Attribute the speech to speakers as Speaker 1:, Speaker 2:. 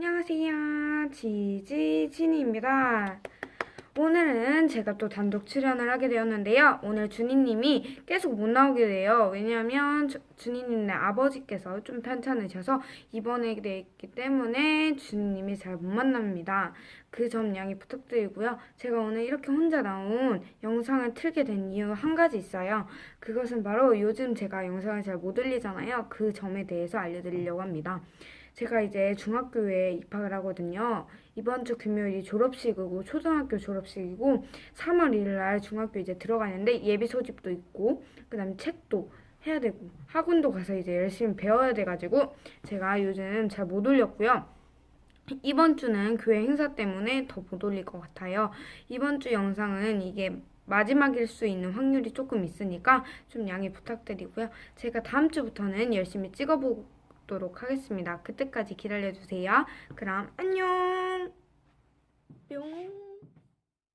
Speaker 1: 안녕하세요. 지지진입니다. 오늘은 제가 또 단독 출연을 하게 되었는데요. 오늘 준이님이 계속 못 나오게 돼요. 왜냐하면 주- 준이님네 아버지께서 좀 편찮으셔서 돼 있기 때문에 준이님이 잘 못 만납니다. 그 점 양해 부탁드리고요. 제가 오늘 이렇게 혼자 나온 영상을 틀게 된 이유 한 가지 있어요. 그것은 바로 요즘 제가 영상을 잘 못 올리잖아요. 그 점에 대해서 알려드리려고 합니다. 제가 이제 중학교에 입학을 하거든요. 이번 주 금요일이 졸업식이고 초등학교 졸업식이고 3월 1일 날 중학교 이제 들어가는데 예비 소집도 있고 그다음에 책도 해야 되고 학원도 가서 이제 열심히 배워야 돼 가지고 제가 요즘 잘 못 올렸고요. 이번 주는 교회 행사 때문에 더 못 올릴 것 같아요. 이번 주 영상은 이게 마지막일 수 있는 확률이 조금 있으니까 좀 양해 부탁드리고요. 제가 다음 주부터는 열심히 찍어보 도록 하겠습니다. 그때까지 기다려주세요. 그럼 안녕!